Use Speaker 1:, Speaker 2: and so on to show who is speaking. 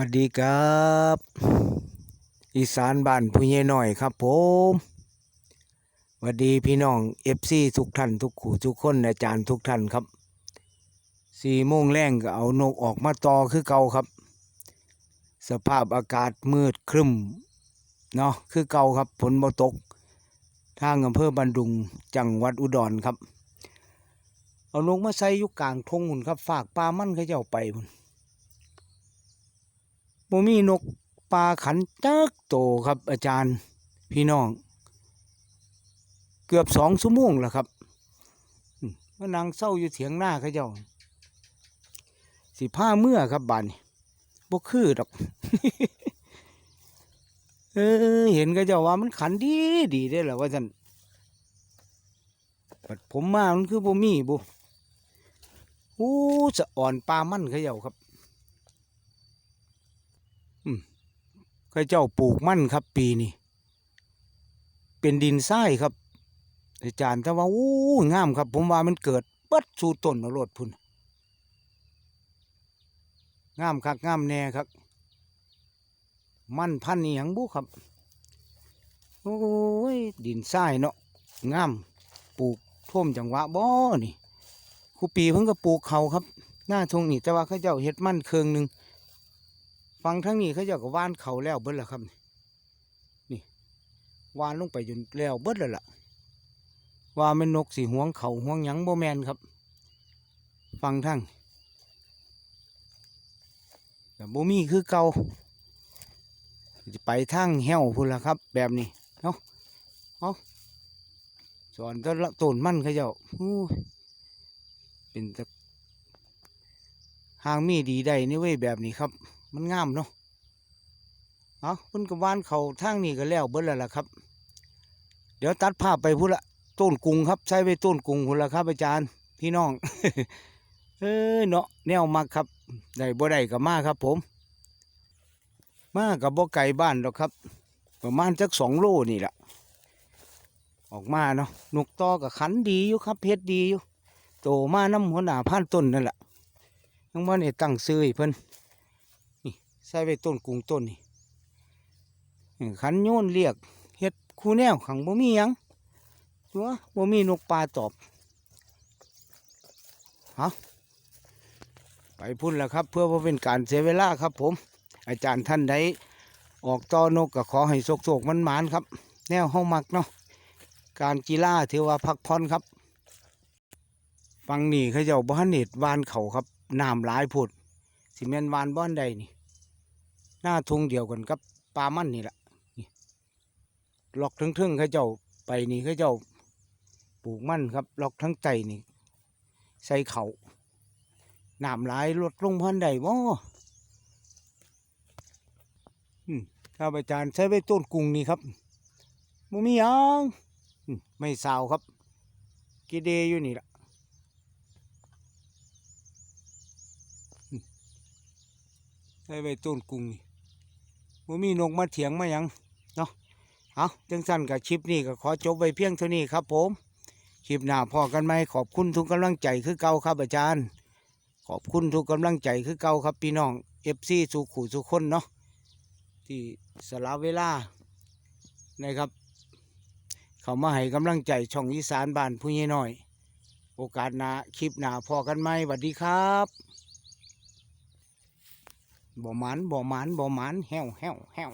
Speaker 1: วัสดีครับ อีสานบ้านผู้ใหญ่หน่อยครับผมสวัสดีพี่น้องเอฟซีทุกท่านทุกขู่ทุกคนอาจารย์ทุกท่านครับสี่โมงแรงก็เอานกออกมาต่อคือเก่าครับ สภาพอากาศมืดครึ้มเนาะคือเก่าครับฝนบ่ตก ทางอำเภอบันดุงจังหวัดอุดรครับ เอานกมาใส่ยุกกลางทงหุ่นครับ ฝากปลามันเขาเจ้าไปพุ่น บ่มีนกปลาขันจักโตครับอาจารย์พี่น้อง เกือบสองชั่วโมงแล้วครับอืมมานางเศร้าอยู่เถียงหน้าเขาเจ้า สิผ้าเมื่อครับบานบ่คือดอก เออ เห็นเขาเจ้าว่ามันขันดีดีได้หละว่าท่านผมมามันคือบ่มีบุโอ้สะอ่อนปลามันเขาเจ้าครับ ข้าเจ้าปลูกมั่นครับ ปีนี้เป็นดินทรายครับ อาจารย์แต่ว่าอ้งามครับ ผมว่ามันเกิดเบิดสู่ต้นเอาโลดพุ่นงามคักงามแน่ครับ มันพันนี่ยังบุครับ โอ้ยดินทรายเนาะงามปลูกท่วมจังหวะบ่นี่ครูปีเพิ่งก็ปลูกเขาครับ หน้าทงนี่แต่ว่าข้าเจ้าเฮ็ดมันเคืองหนึ่ง ฟังทั้งนี้เขาเจ้าก็ว่านเขาแล้วเบิดแล้วครับ นี่ว่านลงไปจนแล้วเบิดแล้วล่ะ ว่าแม่นนกสีห่วงเขาห่วงหยังโบแมนครับ ฟังทั้งแต่โบมีคือเกาไปทางแห้วพุ่นละครับ แบบนี้เนาะเอาสอนต้นละต้นมันเขาเจ้าเป็นตะหางมีดีได้นี่เว้ยแบบนี้ครับ มันงามเนาะเอาเพิ่นกับวานเขาทางนี้ก็แล้วเบิดแล้วล่ะครับ เดี๋ยวตัดภาพไปพุ่นละต้นกุงครับ ใช้ไปต้นกุงพุ่นละครับอาจารย์ พี่น้อง เอ้ยเนาะแนวมักครับได้บ่ได้ก็มาครับผม มากับบ่ไก่บ้านหรอกครับ ประมาณจักสองโลนี่แหละออกมาเนาะนกตอกับขันดีอยู่ครับเพชรดีอยู่โตมาน้ำหัวหน้าพันต้นนั่นแหละยังว่าเนี่ยตั้งซื้อเพิ่น ใส่ไปต้นกุงต้นนี่ขันโยนเรียกเฮ็ดคูแนวขังบ่มียังตัวบ่มีนกปลาตอบฮะไปพุ่นแล้วครับ เพื่อว่าเป็นการเสียเวลาครับ ผม อาจารย์ท่านใดออกต่อนกก็ขอให้โศกๆมันหมานครับ แนวห้องมักเนาะการกีฬาถือว่าพักผ่อนครับฟังนี่เขาเจ้าบ้านเน็ตวานเขาครับน้ำหลายพุดสิเมนวานบ้านใดนี่ หน้าทงเดียวกันกับปลามันนี่แหละนี่ล็อกทั้งเทิงเขาเจ้าไปนี่เขาเจ้าปลูกมันครับล็อกทั้งไตนี่ ใส่เขาหน้ำหลายลดลงพันใดบ่ข้าอาจารย์ใช้ไว้ต้นกุ้งนี่ครับมัมียังไม่สาวครับกีเดอยู่นี่ละใช้ไว้ต้นกุ้งนี่ บ่มีนกมาเถียงมาหยังเนาะเอาจังสั้นกับคลิปนี้ก็ขอจบไว้เพียงเท่านี้ครับผมคลิปหน้าพอกันไหมขอบคุณทุกกำลังใจคือเก่าครับอาจารย์ ขอบคุณทุกกำลังใจคือเก่าครับพี่น้องเอฟซีสุขุสุคนเนาะที่สละเวลานะครับ เขามาให้กำลังใจช่องอีสานบ้านผู้ใหญ่น้อย โอกาสหน้าคลิปหน้าพอกันไหมสวัสดีครับ บ่หมันบ่หมันบ่หมันแห้วแห้วแห้ว